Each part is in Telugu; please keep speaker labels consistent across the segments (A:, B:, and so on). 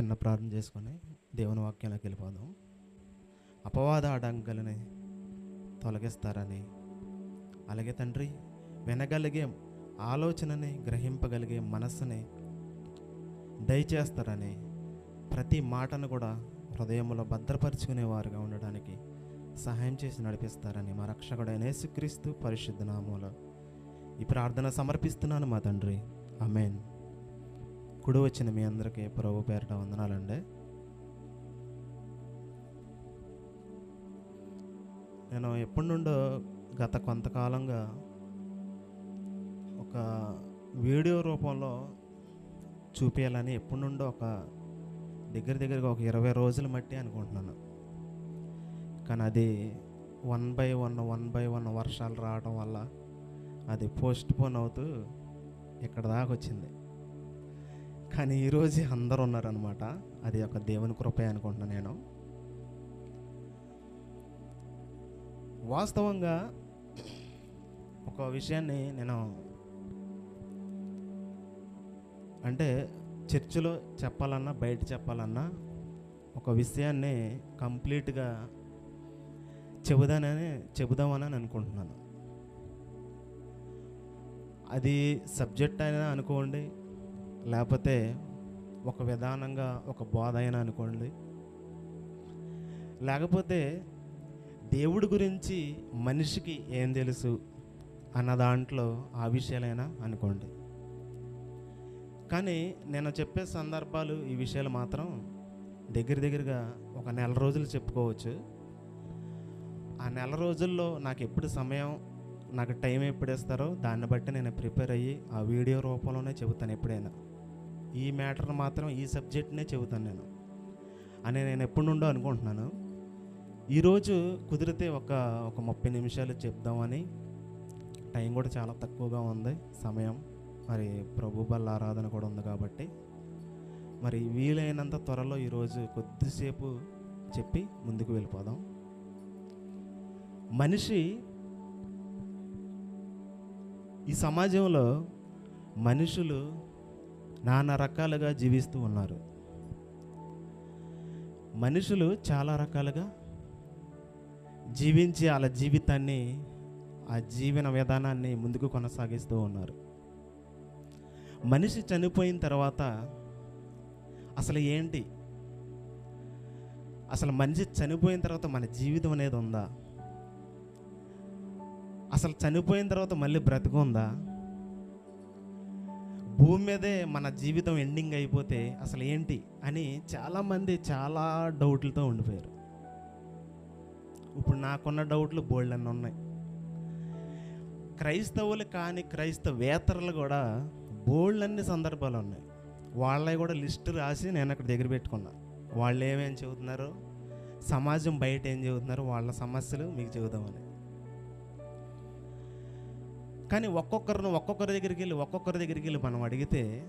A: చిన్న ప్రార్థన చేసుకొని దేవుని వాక్యంలోకి వెళ్ళిపోదాం. అపవాద అడంకలని తొలగిస్తారని అలాగే తండ్రి వినగలిగే ఆలోచనని గ్రహింపగలిగే మనస్సుని దయచేస్తారని ప్రతి మాటను కూడా హృదయంలో భద్రపరుచుకునేవారుగా ఉండడానికి సహాయం చేసి నడిపిస్తారని మా రక్షకుడైన యేసుక్రీస్తు పరిశుద్ధ నామూల ఈ ప్రార్థన సమర్పిస్తున్నాను మా తండ్రి. అమేన్ కుడి వచ్చిన మీ అందరికీ ప్రభు పేరిట వందనాలండి. నేను ఎప్పటి నుండో గత కొంతకాలంగా ఒక వీడియో రూపంలో చూపించాలని ఎప్పటి నుండో ఒక దగ్గర దగ్గరగా ఒక ఇరవై రోజుల మట్టి అనుకుంటున్నాను. కానీ అది one by one one by one వర్షాలు రావడం వల్ల అది పోస్ట్ పోన్ అవుతూ ఇక్కడ దాకా వచ్చింది. కానీ ఈరోజు అందరు ఉన్నారనమాట అది ఒక దేవుని కృపే అనుకుంటున్నాను నేను. వాస్తవంగా ఒక విషయాన్ని నేను అంటే చర్చిలో చెప్పాలన్నా బయట చెప్పాలన్నా ఒక విషయాన్ని కంప్లీట్గా చెబుదానని చెబుదామని అనుకుంటున్నాను. అది సబ్జెక్ట్ అయినా అనుకోండి లేకపోతే ఒక విధానంగా ఒక బోధ అయినా అనుకోండి. లేకపోతే దేవుడి గురించి మనిషికి ఏం తెలుసు అన్న దాంట్లో ఆ విషయాలైనా అనుకోండి. కానీ నేను చెప్పే సందర్భాలు ఈ విషయాలు మాత్రం దగ్గర దగ్గరగా ఒక నెల రోజులు చెప్పుకోవచ్చు. ఆ నెల రోజుల్లో నాకు ఎప్పుడు సమయం నాకు టైం ఎప్పుడు ఇస్తారో దాన్ని బట్టి నేను ప్రిపేర్ అయ్యి ఆ వీడియో రూపంలోనే చెబుతాను ఎప్పుడైనా. ఈ మ్యాటర్ మాత్రం ఈ సబ్జెక్ట్నే చెబుతాను నేను. అని నేను ఎప్పటి నుండో అనుకుంటున్నాను. ఈరోజు కుదిరితే ఒక ఒక ముప్పై నిమిషాలు చెప్దామని. టైం కూడా చాలా తక్కువగా ఉంది సమయం. మరి ప్రభు బల్ల ఆరాధన కూడా ఉంది కాబట్టి. మరి వీలైనంత త్వరలో ఈరోజు కొద్దిసేపు చెప్పి ముందుకు వెళ్ళిపోదాం. మనిషి ఈ సమాజంలో మనుషులు నానా రకాలుగా జీవిస్తూ ఉన్నారు. మనుషులు చాలా రకాలుగా జీవించి వాళ్ళ జీవితాన్ని ఆ జీవన విధానాన్ని ముందుకు కొనసాగిస్తూ ఉన్నారు. మనిషి చనిపోయిన తర్వాత అసలు ఏంటి? అసలు మనిషి చనిపోయిన తర్వాత మన జీవితం అనేది ఉందా? అసలు చనిపోయిన తర్వాత మళ్ళీ బ్రతుకుందా భూమి మీదే మన జీవితం ఎండింగ్ అయిపోతే అసలు ఏంటి అని చాలామంది చాలా డౌట్లతో ఉండిపోయారు. ఇప్పుడు నాకున్న డౌట్లు బోల్డ్ అన్నీ ఉన్నాయి. క్రైస్తవులు కాని క్రైస్తవేతరులు కూడా బోల్డ్ అన్ని సందర్భాలు ఉన్నాయి. వాళ్ళవి కూడా లిస్టు రాసి నేను అక్కడ దగ్గర పెట్టుకున్నా. వాళ్ళు ఏమేమి చెబుతున్నారు? సమాజం బయట ఏం చెబుతున్నారు? వాళ్ళ సమస్యలు మీకు చెబుదామని. కానీ ఒక్కొక్కరిని ఒక్కొక్కరి దగ్గరికి వెళ్ళి ఒక్కొక్కరి దగ్గరికి వెళ్ళి మనం అడిగితే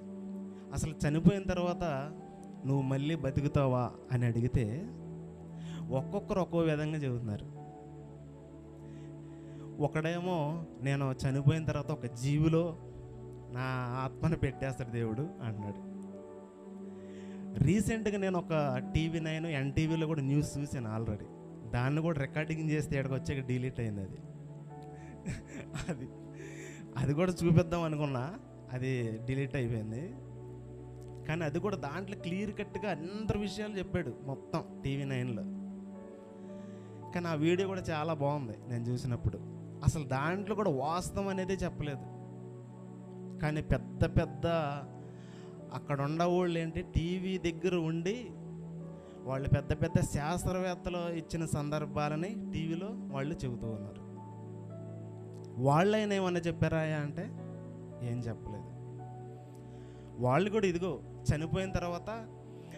A: అసలు చనిపోయిన తర్వాత నువ్వు మళ్ళీ బతుకుతావా అని అడిగితే ఒక్కొక్కరు ఒక్కో విధంగా చెబుతున్నారు. ఒకడేమో నేను చనిపోయిన తర్వాత ఒక జీవిలో నా ఆత్మను పెట్టేస్తాడు దేవుడు అన్నాడు. రీసెంట్గా నేను ఒక టీవీ నైన్ ఎన్టీవీలో కూడా న్యూస్ చూశాను ఆల్రెడీ. దాన్ని కూడా రికార్డింగ్ చేస్తే ఇక్కడికి వచ్చాక డిలీట్ అయింది అది. అది. అది కూడా చూపిద్దాం అనుకున్నా. అది డిలీట్ అయిపోయింది. కానీ అది కూడా దాంట్లో క్లియర్ కట్గా అందరి విషయాలు చెప్పాడు మొత్తం టీవీ నైన్లో. కానీ ఆ వీడియో కూడా చాలా బాగుంది నేను చూసినప్పుడు. అసలు దాంట్లో కూడా వాస్తవం అనేది చెప్పలేదు. కానీ పెద్ద పెద్ద అక్కడ ఉండవాళ్ళు ఏంటి టీవీ దగ్గర ఉండి వాళ్ళు పెద్ద పెద్ద శాస్త్రవేత్తలు ఇచ్చిన సందర్భాలని టీవీలో వాళ్ళు చెబుతూ ఉన్నారు. వాళ్ళైనా ఏమన్నా చెప్పారా అంటే ఏం చెప్పలేదు. వాళ్ళు కూడా ఇదిగో చనిపోయిన తర్వాత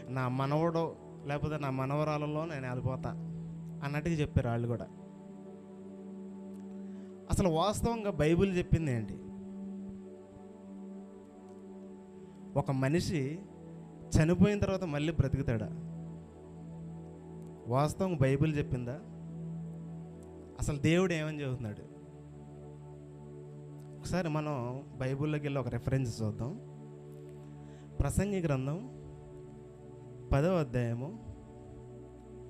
A: నా మనవడో లేకపోతే నా మనవరాలలో నేను వెళ్ళిపోతా అన్నట్టుగా చెప్పారు వాళ్ళు కూడా. అసలు వాస్తవంగా బైబిల్ చెప్పింది ఏంటి? ఒక మనిషి చనిపోయిన తర్వాత మళ్ళీ బ్రతుకుతాడా? వాస్తవం బైబిల్ చెప్పిందా? అసలు దేవుడు ఏమని చెబుతున్నాడు? ఒకసారి మనం బైబిల్లోకి వెళ్ళి ఒక రెఫరెన్స్ చూద్దాం. ప్రసంగి గ్రంథం పదవ అధ్యాయము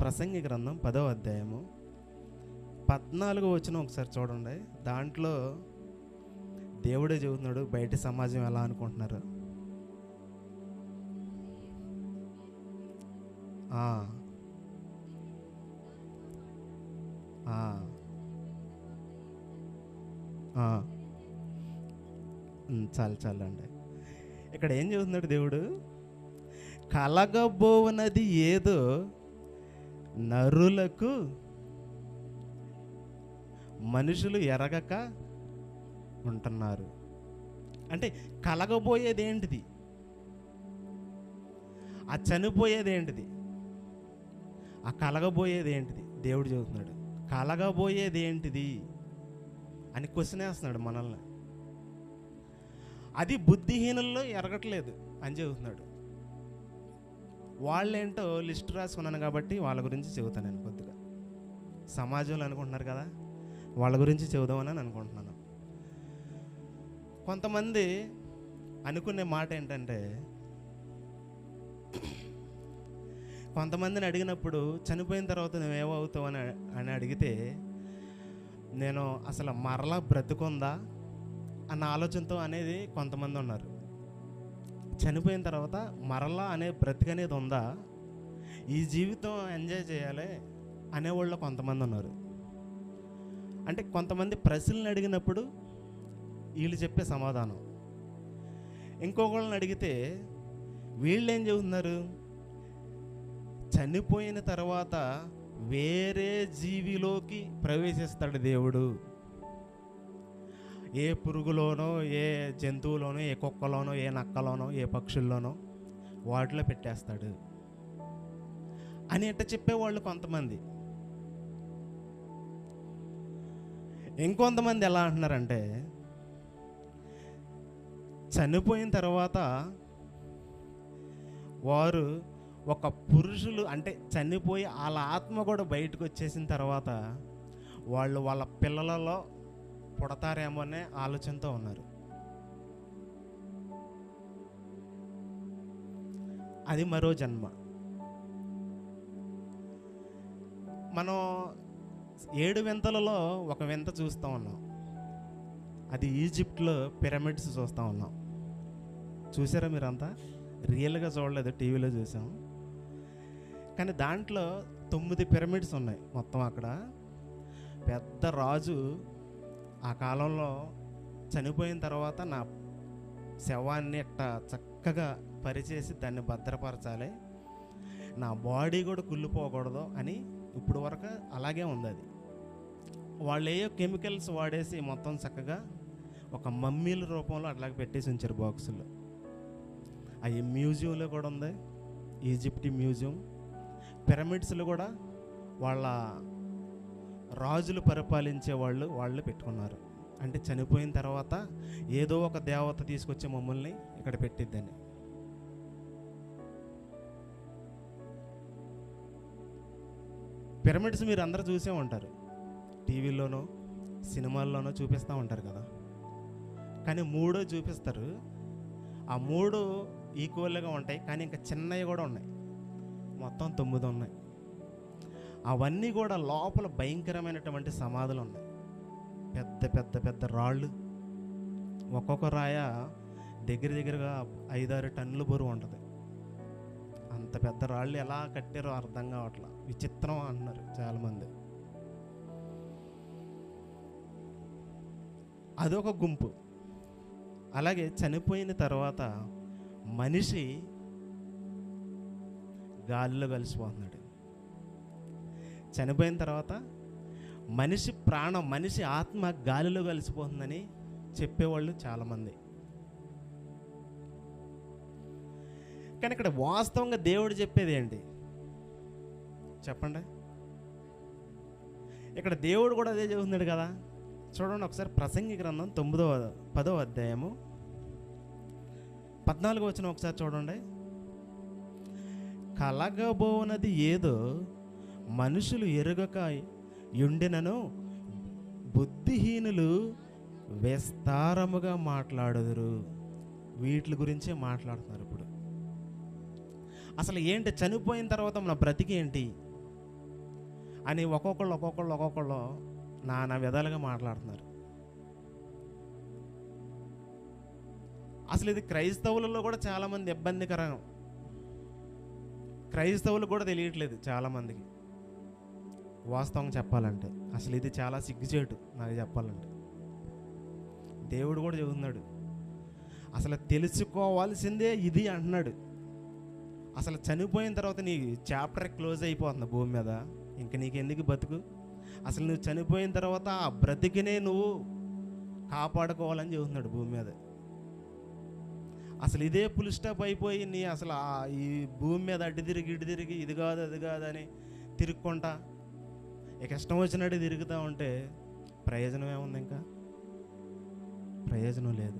A: ప్రసంగి గ్రంథం పదవ అధ్యాయము పద్నాలుగు వచ్చిన ఒకసారి చూడండి. దాంట్లో దేవుడే చెబుతున్నాడు బయట సమాజం ఎలా అనుకుంటున్నారు? ఆ. చాలు చాలు అండి. ఇక్కడ ఏం చెబుతున్నాడు దేవుడు? కలగబోవనది ఏదో నరులకు మనుషులు ఎరగక ఉంటున్నారు. అంటే కలగబోయేది ఏంటిది? ఆ చనిపోయేది ఏంటిది? ఆ కలగబోయేది ఏంటిది? దేవుడు చెబుతున్నాడు కలగబోయేది ఏంటిది? అని క్వశ్చన్ వేస్తున్నాడు మనల్ని. అది బుద్ధిహీనుల్లో ఎరగట్లేదు అని చెబుతున్నాడు. వాళ్ళేంటో లిస్ట్ రాసుకున్నాను కాబట్టి వాళ్ళ గురించి చెబుతాను నేను కొద్దిగా. సమాజంలో అనుకుంటున్నారు కదా వాళ్ళ గురించి చెబుదామని అనుకుంటున్నాను. కొంతమంది అనుకునే మాట ఏంటంటే కొంతమందిని అడిగినప్పుడు చనిపోయిన తర్వాత నువ్వేమవుతావు అని అని అడిగితే నేను అసలు మరలా బ్రతుకుందా? అన్న ఆలోచనతో అనేది కొంతమంది ఉన్నారు. చనిపోయిన తర్వాత మరలా అనే బ్రతికనేది ఉందా? ఈ జీవితం ఎంజాయ్ చేయాలి అనేవాళ్ళు కొంతమంది ఉన్నారు. అంటే కొంతమంది ప్రశ్నలు అడిగినప్పుడు వీళ్ళు చెప్పే సమాధానం. ఇంకొకళ్ళని అడిగితే వీళ్ళు ఏం చెబుతున్నారు? చనిపోయిన తర్వాత వేరే జీవిలోకి ప్రవేశిస్తాడు దేవుడు. ఏ పురుగులోనో ఏ జంతువులోనో ఏ కుక్కలోనో ఏ నక్కలోనో ఏ పక్షుల్లోనో వాటిలో పెట్టేస్తాడు. అని ఎట్ట చెప్పేవాళ్ళు కొంతమంది. ఇంకొంతమంది ఎలా అంటున్నారంటే చనిపోయిన తర్వాత వారు ఒక పురుషులు అంటే చనిపోయి వాళ్ళ ఆత్మ కూడా బయటకు వచ్చేసిన తర్వాత వాళ్ళు వాళ్ళ పిల్లలలో పుడతారేమో అనే ఆలోచనతో ఉన్నారు. అది మరో జన్మ. మనం ఏడు వింతలలో ఒక వింత చూస్తూ ఉన్నాం. అది ఈజిప్ట్లో పిరమిడ్స్ చూస్తూ ఉన్నాం. చూసారా మీరంతా? రియల్గా చూడలేదు టీవీలో చూసాం. కానీ దాంట్లో తొమ్మిది పిరమిడ్స్ ఉన్నాయి మొత్తం అక్కడ. పెద్ద రాజు ఆ కాలంలో చనిపోయిన తర్వాత నా శవాన్ని ఇట్ట చక్కగా పరిచేసి దాన్ని భద్రపరచాలి నా బాడీ కూడా కుళ్ళిపోకూడదు అని ఇప్పుడు వరకు అలాగే ఉంది అది. వాళ్ళు ఏయో కెమికల్స్ వాడేసి మొత్తం చక్కగా ఒక మమ్మీల రూపంలో అట్లాగే పెట్టేసి ఉంచారు బాక్సులు. అవి మ్యూజియంలో కూడా ఉంది ఈజిప్ట్ మ్యూజియం. పిరమిడ్స్లో కూడా వాళ్ళ రాజులు పరిపాలించే వాళ్ళు వాళ్ళు పెట్టుకున్నారు. అంటే చనిపోయిన తర్వాత ఏదో ఒక దేవత తీసుకొచ్చి మమ్మల్ని ఇక్కడ పెట్టిద్దని. పిరమిడ్స్ మీరు అందరూ చూసే ఉంటారు. టీవీలోనో సినిమాల్లోనో చూపిస్తూ ఉంటారు కదా. కానీ మూడో చూపిస్తారు. ఆ మూడు ఈక్వల్గా ఉంటాయి కానీ ఇంకా చిన్నవి కూడా ఉన్నాయి. మొత్తం తొమ్మిది ఉన్నాయి. అవన్నీ కూడా లోపల భయంకరమైనటువంటి సమాధులు ఉన్నాయి. పెద్ద పెద్ద పెద్ద రాళ్ళు. ఒక్కొక్క రాయ దగ్గర దగ్గరగా ఐదారు టన్నుల బరువు ఉంటుంది. అంత పెద్ద రాళ్ళు ఎలా కట్టారో అర్థం కావట్లా. విచిత్రం అంటున్నారు చాలామంది. అదొక గుంపు. అలాగే చనిపోయిన తర్వాత మనిషి గాలిలో కలిసిపోతున్నాడు. చనిపోయిన తర్వాత మనిషి ప్రాణం మనిషి ఆత్మ గాలిలో కలిసిపోతుందని చెప్పేవాళ్ళు చాలామంది. కానీ ఇక్కడ వాస్తవంగా దేవుడు చెప్పేది ఏంటి? చెప్పండి. ఇక్కడ దేవుడు కూడా అదే చెబుతున్నాడు కదా. చూడండి ఒకసారి ప్రసంగి గ్రంథం తొమ్మిదో పదో అధ్యాయము పద్నాలుగు వచ్చిన ఒకసారి చూడండి. కలగబోనది ఏదో మనుషులు ఎరుగక యుండినను బుద్ధిహీనులు విస్తారముగా మాట్లాడుదురు. వీటి గురించే మాట్లాడుతున్నారు ఇప్పుడు. అసలు ఏంటి? చనిపోయిన తర్వాత మన బ్రతికి ఏంటి? అని ఒక్కొక్కళ్ళు ఒక్కొక్కళ్ళు ఒక్కొక్కళ్ళు నానా విధాలుగా మాట్లాడుతున్నారు. అసలు ఇది క్రైస్తవులలో కూడా చాలామంది ఇబ్బందికరం. క్రైస్తవులు కూడా తెలియట్లేదు చాలామందికి. వాస్తవం చెప్పాలంటే. అసలు ఇది చాలా సిగ్గుచేటు నాకు చెప్పాలంటే. దేవుడు కూడా చెబుతున్నాడు. అసలు తెలుసుకోవాల్సిందే ఇది అంటున్నాడు. అసలు చనిపోయిన తర్వాత నీ చాప్టర్ క్లోజ్ అయిపోతుంది భూమి మీద. ఇంక నీకెందుకు బతుకు? అసలు నువ్వు చనిపోయిన తర్వాత ఆ బ్రతికినే నువ్వు కాపాడుకోవాలని చెబుతున్నాడు భూమి మీద. అసలు ఇదే పుల్ స్టాప్ అయిపోయి నీ అసలు ఆ ఈ భూమి మీద అడ్డు తిరిగి ఇటు తిరిగి ఇది కాదు అది కాదు అని తిరుక్కుంటా. ఇక ఇష్టం వచ్చినట్టు తిరుగుతూ ఉంటే ప్రయోజనం ఏముంది ఇంకా? ప్రయోజనం లేదు.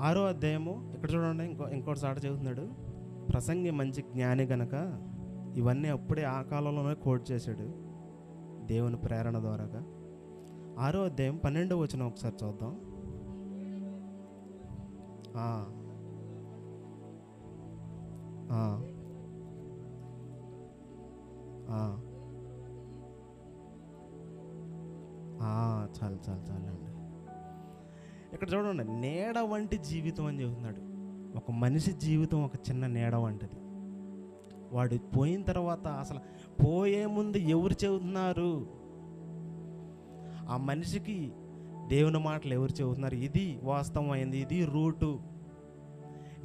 A: ఆరో అధ్యాయము ఇక్కడ చూడండి ఇంకో ఇంకోటి సాట చెబుతున్నాడు. ప్రసంగి మంచి జ్ఞాని గనక ఇవన్నీ అప్పుడే ఆ కాలంలోనే కోట్ చేశాడు దేవుని ప్రేరణ ద్వారాగా. ఆరో అధ్యాయం పన్నెండో వచ్చిన ఒకసారి చూద్దాం. ఆ. చాలు చాలు చాలు అండి ఇక్కడ చూడండి నీడ వంటి జీవితం అని చెబుతున్నాడు. ఒక మనిషి జీవితం ఒక చిన్న నీడ వంటిది. వాడు పోయిన తర్వాత అసలు పోయే ముందు ఎవరు చెబుతున్నారు? ఆ మనిషికి దేవుని మాటలు ఎవరు చెబుతున్నారు? ఇది వాస్తవం అయింది ఇది రూటు.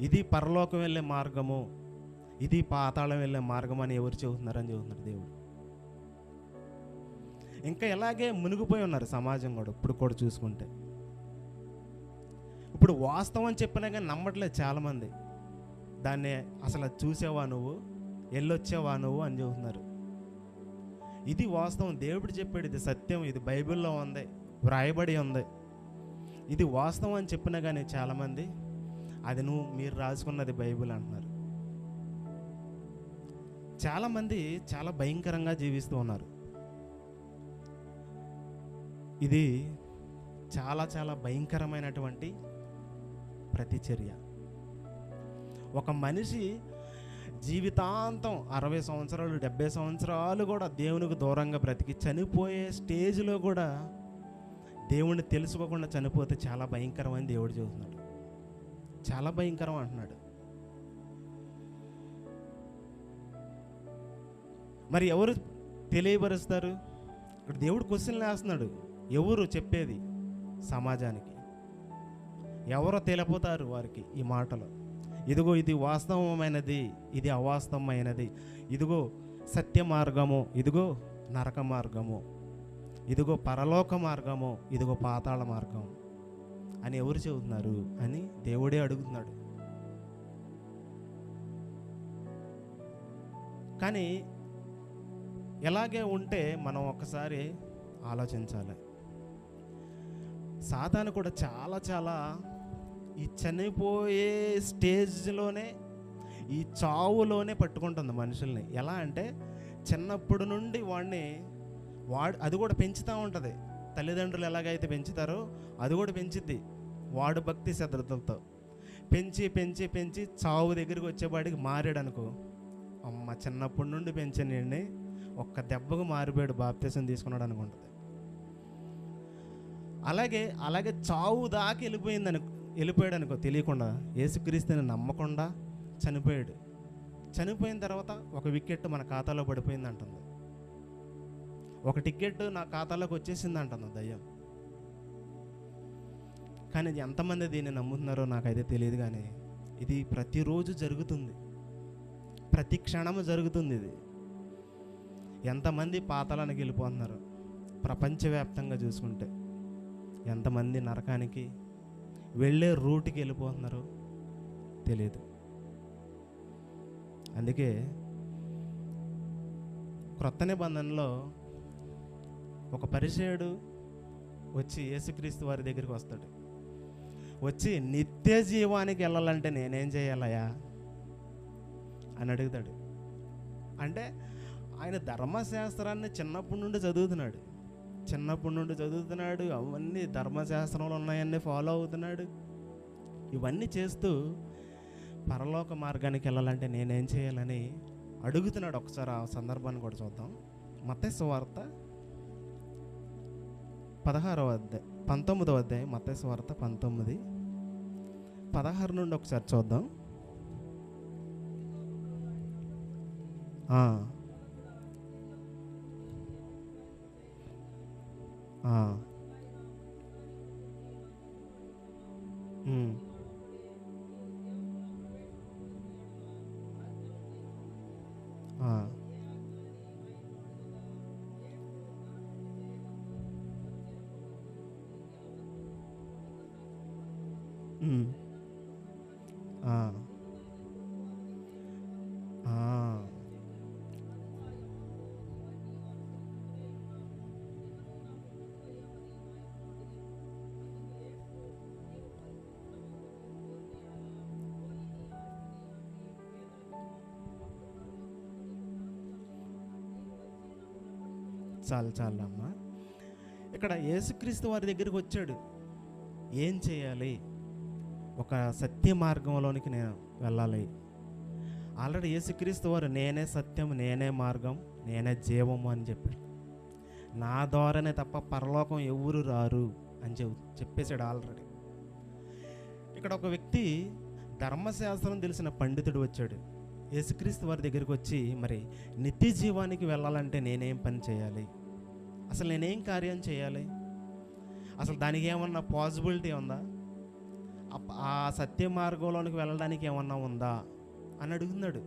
A: ఇది పరలోకం వెళ్ళే మార్గము. ఇది పాతాళం వెళ్ళే మార్గం అని ఎవరు చెబుతున్నారు అని చెబుతున్నారు దేవుడు. ఇంకా ఇలాగే మునిగిపోయి ఉన్నారు సమాజం కూడా ఇప్పుడు కూడా చూసుకుంటే. ఇప్పుడు వాస్తవం అని చెప్పినా కానీ నమ్మట్లేదు చాలామంది. దాన్ని అసలు చూసేవా నువ్వు? వెళ్ళొచ్చేవా నువ్వు అని చెబుతున్నారు. ఇది వాస్తవం. దేవుడు చెప్పాడు ఇది సత్యం. ఇది బైబిల్లో ఉంది. వ్రాయబడి ఉంది. ఇది వాస్తవం అని చెప్పినా కానీ చాలామంది అది నువ్వు మీరు రాసుకున్నది బైబిల్ అంటున్నారు. చాలామంది చాలా భయంకరంగా జీవిస్తూ ఉన్నారు. ఇది చాలా చాలా భయంకరమైనటువంటి ప్రతిచర్య. ఒక మనిషి జీవితాంతం అరవై సంవత్సరాలు డెబ్బై సంవత్సరాలు కూడా దేవునికి దూరంగా బ్రతికి చనిపోయే స్టేజ్లో కూడా దేవుణ్ణి తెలుసుకోకుండా చనిపోతే చాలా భయంకరమని దేవుడు చూస్తున్నాడు చాలా భయంకరం అంటున్నాడు. మరి ఎవరు తెలియపరుస్తారు? ఇక్కడ దేవుడు క్వశ్చన్లు వేస్తున్నాడు. ఎవరు చెప్పేది సమాజానికి? ఎవరో తెలిపోతారు వారికి ఈ మాటలు? ఇదిగో ఇది వాస్తవమైనది ఇది అవాస్తవమైనది. ఇదిగో సత్య మార్గము ఇదిగో నరక మార్గము. ఇదిగో పరలోక మార్గము ఇదిగో పాతాళ మార్గం. అని ఎవరు చెబుతున్నారు? అని దేవుడే అడుగుతున్నాడు. కానీ ఎలాగే ఉంటే మనం ఒకసారి ఆలోచించాలి. సాతాను కూడా చాలా చాలా ఈ చనిపోయే స్టేజ్లోనే ఈ చావులోనే పట్టుకుంటుంది మనుషుల్ని. ఎలా అంటే చిన్నప్పటి నుండి వాడిని వాడు అది కూడా పెంచుతూ ఉంటుంది. తల్లిదండ్రులు ఎలాగైతే పెంచుతారో అది కూడా పెంచుద్ది. వాడు భక్తి శ్రద్ధలతో. పెంచి పెంచి పెంచి చావు దగ్గరికి వచ్చేవాడికి మారాడు అనుకో అమ్మ చిన్నప్పటి నుండి పెంచండి ఒక్క దెబ్బకు మారిపోయాడు బాప్తీసం తీసుకున్నాడు అనుకుంటుంది. అలాగే అలాగే చావు దాకా వెళ్ళిపోయింది అనుకో వెళ్ళిపోయాడు అనుకో తెలియకుండా యేసుక్రీస్తుని నమ్మకుండా చనిపోయాడు. చనిపోయిన తర్వాత ఒక వికెట్ మన ఖాతాలో పడిపోయింది అంటుంది. ఒక టికెట్ నా ఖాతాలోకి వచ్చేసింది అంటుంది దయ్యం. కానీ ఎంతమంది దీన్ని నమ్ముతున్నారో నాకైతే తెలియదు కానీ ఇది ప్రతిరోజు జరుగుతుంది. ప్రతి క్షణము జరుగుతుంది ఇది. ఎంతమంది పాతాళానికి వెళ్ళిపోతున్నారు? ప్రపంచవ్యాప్తంగా చూసుకుంటే. ఎంతమంది నరకానికి వెళ్ళే రూట్కి వెళ్ళిపోతున్నారు? తెలియదు అందుకే క్రొత్త నిబంధనలో ఒక పరిచయుడు వచ్చి యేసుక్రీస్తు వారి దగ్గరికి వస్తాడు. వచ్చి నిత్య జీవానికి వెళ్ళాలంటే నేనేం చేయాలయా అని అడుగుతాడు. అంటే ఆయన ధర్మశాస్త్రాన్ని చిన్నప్పటి నుండి చదువుతున్నాడు. చిన్నప్పటి నుండి చదువుతున్నాడు అవన్నీ ధర్మశాస్త్రంలో ఉన్నాయన్నీ ఫాలో అవుతున్నాడు. ఇవన్నీ చేస్తూ పరలోక మార్గానికి వెళ్ళాలంటే నేనేం చేయాలని అడుగుతున్నాడు. ఒకసారి ఆ సందర్భాన్ని కూడా చూద్దాం. మత్తయి వార్త పదహారవ అధ్యాయం పంతొమ్మిదవ అధ్యాయం మత్తయి వార్త పంతొమ్మిది. పదహారు నుండి ఒకసారి చూద్దాం. ఆ. ఆ. ఉమ్. ఆ. ఉమ్. చాలు చాలు అమ్మా. ఇక్కడ యేసుక్రీస్తు వారి దగ్గరికి వచ్చాడు. ఏం చేయాలి? ఒక సత్య మార్గంలోనికి నేను వెళ్ళాలి. ఆల్రెడీ యేసుక్రీస్తు వారు నేనే సత్యం నేనే మార్గం నేనే జీవము అని చెప్పాడు. నా ద్వారానే తప్ప పరలోకం ఎవరు రారు అని చెప్ చెప్పేశాడు ఆల్రెడీ. ఇక్కడ ఒక వ్యక్తి ధర్మశాస్త్రం తెలిసిన పండితుడు వచ్చాడు. యేసుక్రీస్తు వారి దగ్గరికి వచ్చి మరి నిత్య జీవానికి వెళ్ళాలంటే నేనేం పని చేయాలి? అసలు నేనేం కార్యం చేయాలి? అసలు దానికి ఏమన్నా పాసిబిలిటీ ఉందా? ఆ సత్య మార్గంలోనికి వెళ్ళడానికి ఏమన్నా ఉందా? అని అడుగుతున్నాడు.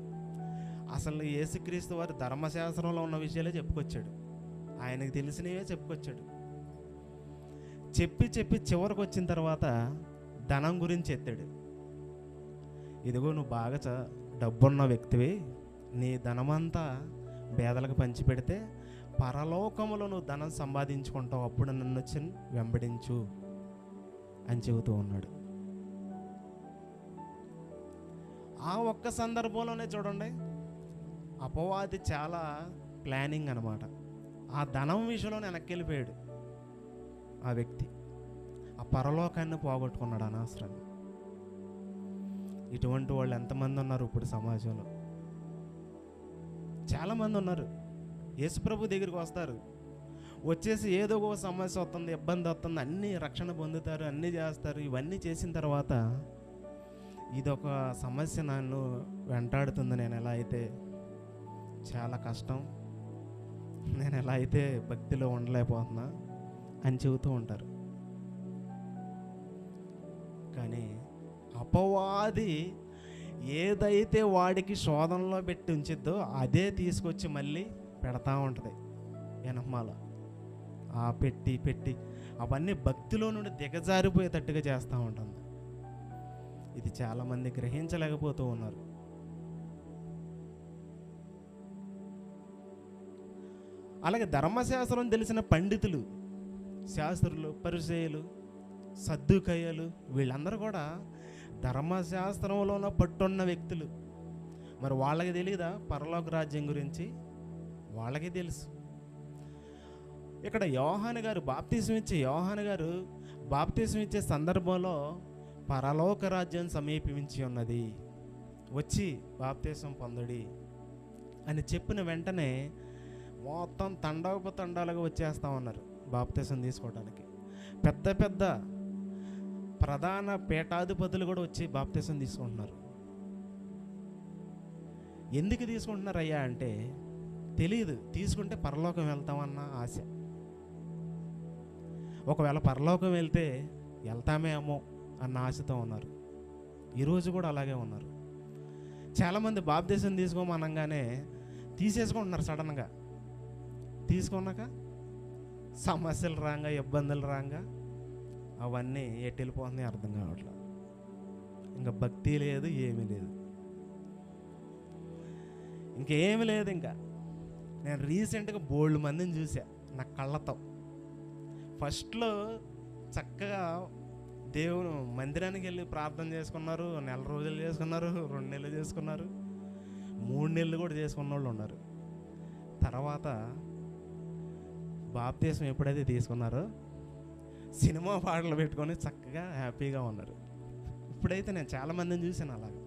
A: అసలు యేసుక్రీస్తు వారి ధర్మశాస్త్రంలో ఉన్న విషయాలే చెప్పుకొచ్చాడు. ఆయనకు తెలిసినవే చెప్పుకొచ్చాడు. చెప్పి చెప్పి చివరికి వచ్చిన తర్వాత ధనం గురించి ఎత్తాడు. ఇదిగో నువ్వు బాగా చ డబ్బున్న వ్యక్తివి నీ ధనమంతా పేదలకు పంచిపెడితే పరలోకములో నువ్వు ధనం సంపాదించుకుంటావు. అప్పుడు నన్ను వచ్చి వెంబడించు అని చెబుతూ ఉన్నాడు. ఆ ఒక్క సందర్భంలోనే చూడండి అపవాది చాలా ప్లానింగ్ అనమాట ఆ ధనం విషయంలో వెనక్కి వెళ్ళిపోయాడు ఆ వ్యక్తి. ఆ పరలోకాన్ని పోగొట్టుకున్నాడు అనవసరంగా ఇటువంటి వాళ్ళు ఎంతమంది ఉన్నారు ఇప్పుడు సమాజంలో? చాలామంది ఉన్నారు. యేసుప్రభు దగ్గరికి వస్తారు. వచ్చేసి ఏదో ఒక సమస్య వస్తుంది ఇబ్బంది వస్తుంది అన్నీ రక్షణ పొందుతారు అన్నీ చేస్తారు. ఇవన్నీ చేసిన తర్వాత ఇదొక సమస్య నన్ను వెంటాడుతుంది. నేను ఎలా అయితే చాలా కష్టం. నేను ఎలా అయితే భక్తిలో ఉండలేకపోతున్నా అని చెబుతూ ఉంటారు. కానీ అపవాది ఏదైతే వాడికి శోధనలో పెట్టి ఉంచిద్దో అదే తీసుకొచ్చి మళ్ళీ పెడతా ఉంటుంది వెనకమాల ఆ పెట్టి పెట్టి అవన్నీ భక్తిలో నుండి దిగజారిపోయేటట్టుగా చేస్తూ ఉంటుంది. ఇది చాలామంది గ్రహించలేకపోతూ ఉన్నారు. అలాగే ధర్మశాస్త్రం తెలిసిన పండితులు శాస్త్రులు పరిచయలు సర్దుకయ్యలు వీళ్ళందరూ కూడా ధర్మశాస్త్రంలోన పట్టున్న వ్యక్తులు. మరి వాళ్ళకి తెలియదా పరలోక రాజ్యం గురించి? వాళ్ళకి తెలుసు. ఇక్కడ యోహాన్ గారు బాప్తీసం ఇచ్చే యోహాన్ గారు బాప్తీసం ఇచ్చే సందర్భంలో పరలోక రాజ్యం సమీపించి ఉన్నది. వచ్చి బాప్తీసం పొందడి అని చెప్పిన వెంటనే మొత్తం తండాపు తండాలుగా వచ్చేస్తా ఉన్నారు బాప్తీసం తీసుకోవడానికి పెద్ద పెద్ద ప్రధాన పీఠాధిపతులు కూడా వచ్చి బాప్తీసం తీసుకుంటున్నారు. ఎందుకు తీసుకుంటున్నారు అయ్యా అంటే తెలియదు తీసుకుంటే పరలోకం వెళ్తామన్న ఆశ. ఒకవేళ పరలోకం వెళ్తే వెళ్తామేమో అన్న ఆశతో ఉన్నారు. ఈరోజు కూడా అలాగే ఉన్నారు. చాలామంది బాప్దేశం తీసుకోమనగానే తీసేసుకుంటున్నారు సడన్గా. తీసుకున్నాక సమస్యలు రాగా ఇబ్బందులు రాగా అవన్నీ ఎటు వెళ్ళిపోతున్నాయి అర్థం కావట్లేదు ఇంకా భక్తి లేదు ఏమీ లేదు. ఇంకేమి లేదు ఇంకా. నేను రీసెంట్గా బోల్డ్ మందిని చూసా నా కళ్ళతో. ఫస్ట్లో చక్కగా దేవుని మందిరానికి వెళ్ళి ప్రార్థన చేసుకున్నారు నెల రోజులు చేసుకున్నారు రెండు నెలలు చేసుకున్నారు మూడు నెలలు కూడా చేసుకున్న వాళ్ళు ఉన్నారు. తర్వాత బాప్తీసం ఎప్పుడైతే తీసుకున్నారో సినిమా పాటలు పెట్టుకొని చక్కగా హ్యాపీగా ఉన్నారు. ఇప్పుడైతే నేను చాలా మందిని చూశాను అలాగా.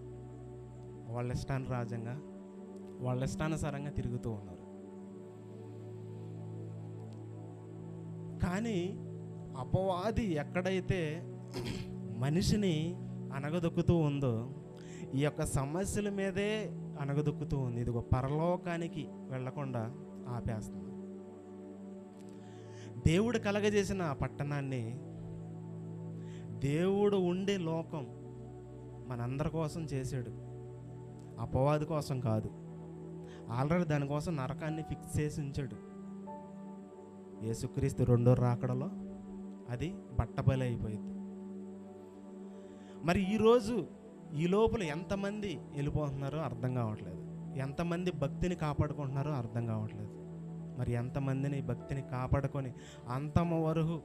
A: వాళ్ళ ఇష్టానురాజంగా వాళ్ళ ఇష్టానుసారంగా తిరుగుతూ ఉన్నారు. కానీ అపవాది ఎక్కడైతే మనిషిని అనగదొక్కుతూ ఉందో ఈ యొక్క సమస్యల మీదే అనగదొక్కుతూ ఉంది. ఇదిగో పరలోకానికి వెళ్ళకుండా ఆపేస్తుంది దేవుడు కలగజేసిన ఆ పట్టణాన్ని దేవుడు ఉండే లోకం మనందరి కోసం చేశాడు. అపవాది కోసం కాదు. ఆల్రెడీ దానికోసం నరకాన్ని ఫిక్స్ చేసి ఉంచాడు. యేసుక్రీస్తు రెండో రాకడలో అది బట్టబలి అయిపోయింది. మరి ఈరోజు ఈ లోపల ఎంతమంది వెళ్ళిపోతున్నారో అర్థం కావట్లేదు. ఎంతమంది భక్తిని కాపాడుకుంటున్నారో అర్థం కావట్లేదు. మరి ఎంతమందిని భక్తిని కాపాడుకొని అంతమ వరకు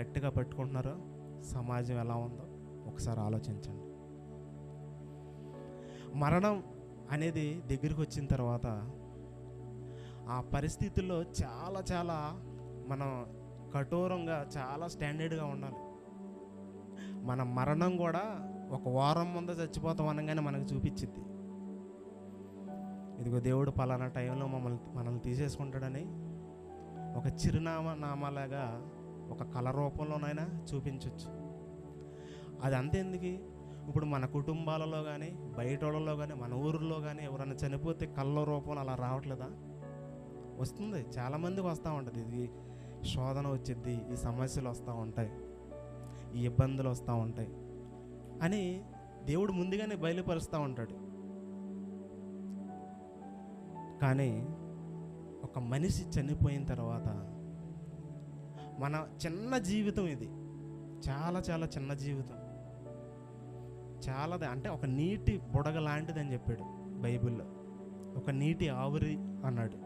A: గట్టిగా పట్టుకుంటున్నారో సమాజం ఎలా ఉందో ఒకసారి ఆలోచించండి. మరణం అనేది దగ్గరికి వచ్చిన తర్వాత ఆ పరిస్థితుల్లో చాలా చాలా మనం కఠోరంగా చాలా స్టాండర్డ్గా ఉండాలి. మన మరణం కూడా ఒక వారం ముందు చచ్చిపోతాం అనగానే మనకు చూపించింది ఇదిగో దేవుడు పలానా టైంలో మమ్మల్ని మనల్ని తీసేసుకుంటాడని ఒక చిరునామా నామాలాగా ఒక కళ రూపంలోనైనా చూపించవచ్చు అది అంతెందుకు? ఇప్పుడు మన కుటుంబాలలో కానీ బయట వాళ్ళలో కానీ మన ఊరిలో కానీ ఎవరైనా చనిపోతే కళ్ళ రూపంలో అలా రావట్లేదా? వస్తుంది. చాలామందికి వస్తూ ఉంటుంది. ఇది శోధన వచ్చింది ఈ సమస్యలు వస్తూ ఉంటాయి ఈ ఇబ్బందులు వస్తూ ఉంటాయి అని దేవుడు ముందుగానే బయలుపరుస్తూ ఉంటాడు. కానీ ఒక మనిషి చనిపోయిన తర్వాత మన చిన్న జీవితం ఇది. చాలా చాలా చిన్న జీవితం. చాలా అంటే ఒక నీటి బుడగ లాంటిది అని చెప్పాడు బైబిల్లో. ఒక నీటి ఆవిరి అన్నాడు.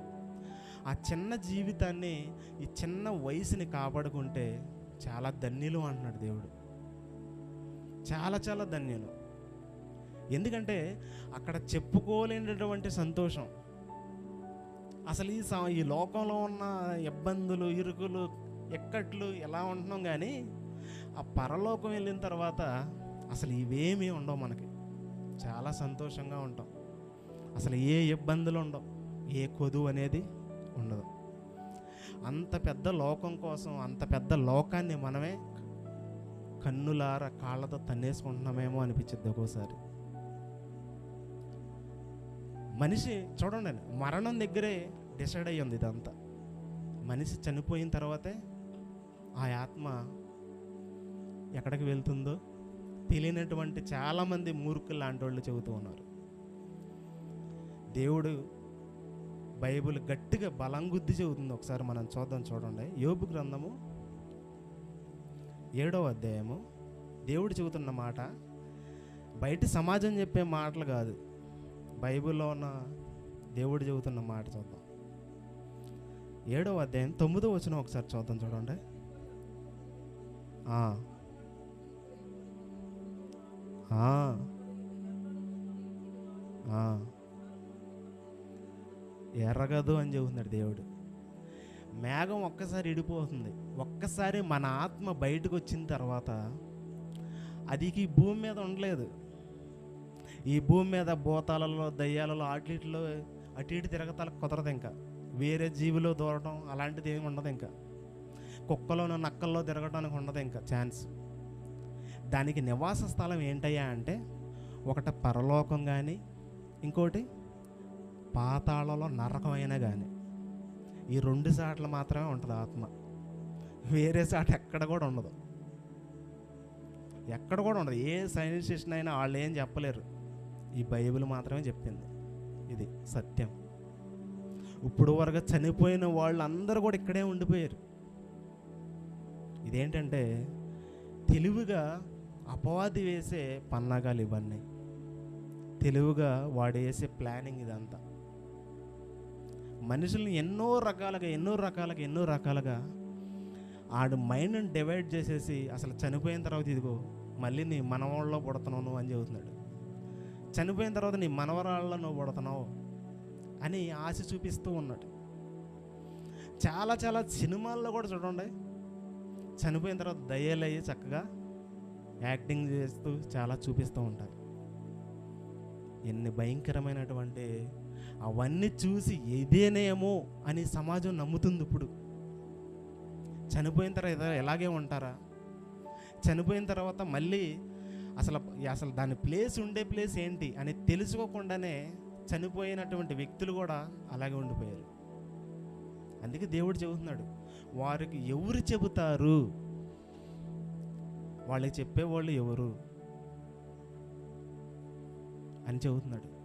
A: ఆ చిన్న జీవితాన్ని ఈ చిన్న వయసుని కాపాడుకుంటే చాలా ధన్యులు అంటున్నాడు దేవుడు. చాలా చాలా ధన్యులు. ఎందుకంటే అక్కడ చెప్పుకోలేనటువంటి సంతోషం. అసలు ఈ స- ఈ లోకంలో ఉన్న ఇబ్బందులు ఇరుకులు ఎక్కట్లు ఎలా ఉంటున్నాం కానీ ఆ పరలోకం వెళ్ళిన తర్వాత అసలు ఇవేమీ ఉండవు మనకి. చాలా సంతోషంగా ఉంటాం. అసలు ఏ ఇబ్బందులు ఉండవు. ఏ కొదువు అనేది ఉండదు. అంత పెద్ద లోకం కోసం అంత పెద్ద లోకాన్ని మనమే కన్నులార కాళ్ళతో తన్నేసుకుంటున్నామేమో అనిపించింది ఒక్కోసారి. మనిషి చూడండి మరణం దగ్గరే డిసైడ్ అయ్యింది ఇదంతా. మనిషి చనిపోయిన తర్వాతే ఆ ఆత్మ ఎక్కడికి వెళ్తుందో తెలియనటువంటి చాలామంది మూర్ఖులు లాంటి వాళ్ళు చెబుతూ ఉన్నారు. దేవుడు బైబిల్ గట్టిగా బలంగుద్ది చెబుతుంది. ఒకసారి మనం చూద్దాం చూడండి. యోబు గ్రంథము ఏడవ అధ్యాయము. దేవుడు చెబుతున్న మాట బయట సమాజం చెప్పే మాటలు కాదు. బైబిల్లో ఉన్న దేవుడు చెబుతున్న మాట చూద్దాం. ఏడవ అధ్యాయం తొమ్మిదో వచ్చిన ఒకసారి చూద్దాం చూడండి. ఎర్రగదు అని చెబుతున్నాడు దేవుడు. మేఘం ఒక్కసారి ఇడిపోతుంది. ఒక్కసారి మన ఆత్మ బయటకు వచ్చిన తర్వాత అది ఈ భూమి మీద ఉండలేదు. ఈ భూమి మీద భూతాలలో దయ్యాలలో ఆటిలో అటు ఇటు తిరగతాలకు కుదరదు ఇంకా. వేరే జీవిలో దూరడం అలాంటిది ఏమి ఉండదు ఇంకా. కుక్కలోనో నక్కల్లో తిరగడానికి ఉండదు ఇంకా ఛాన్స్. దానికి నివాస స్థలం ఏంటయ్యా అంటే ఒకటి పరలోకం కానీ ఇంకోటి పాతాళలో నరకమైన కానీ ఈ రెండు సాట్లు మాత్రమే ఉంటుంది ఆత్మ. వేరే చాట ఎక్కడ కూడా ఉండదు. ఎక్కడ కూడా ఉండదు. ఏ సైన్సిస్ట్ అయినా వాళ్ళు ఏం చెప్పలేరు. ఈ బైబిల్ మాత్రమే చెప్పింది. ఇది సత్యం. ఇప్పుడు వరకు చనిపోయిన వాళ్ళు అందరూ కూడా ఇక్కడే ఉండిపోయారు. ఇదేంటంటే తెలివిగా అపవాది వేసే పన్నాగాలు ఇవన్నీ. తెలివిగా వాడు వేసే ప్లానింగ్ ఇదంతా. మనుషుల్ని ఎన్నో రకాలుగా ఎన్నో రకాలుగా ఎన్నో రకాలుగా ఆడు మైండ్ని డివైడ్ చేసేసి అసలు చనిపోయిన తర్వాత ఇదిగో మళ్ళీ నీ మనవాళ్ళలో పుడుతున్నావు అని చెబుతున్నాడు. చనిపోయిన తర్వాత నీ మనవరాళ్ళలో నువ్వు పుడుతున్నావు. అని ఆశ చూపిస్తూ ఉన్నాడు. చాలా చాలా సినిమాల్లో కూడా చూడండి. చనిపోయిన తర్వాత దయ్యాలయ్యి చక్కగా యాక్టింగ్ చేస్తూ చాలా చూపిస్తూ ఉంటారు. ఎన్ని భయంకరమైనటువంటి అవన్నీ చూసి ఇదేనేమో అని సమాజం నమ్ముతుంది ఇప్పుడు. చనిపోయిన తర్వాత ఎలాగే ఉంటారా? చనిపోయిన తర్వాత మళ్ళీ అసలు అసలు దాని ప్లేస్ ఉండే ప్లేస్ ఏంటి అని తెలుసుకోకుండానే చనిపోయినటువంటి వ్యక్తులు కూడా అలాగే ఉండిపోయారు. అందుకే దేవుడు చెబుతున్నాడు వారికి ఎవరు చెబుతారు? వాళ్ళకి చెప్పేవాళ్ళు ఎవరు అని చెబుతున్నాడు.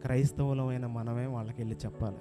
A: క్రైస్తవులమైన మనమే వాళ్ళకి వెళ్ళి చెప్పాలి.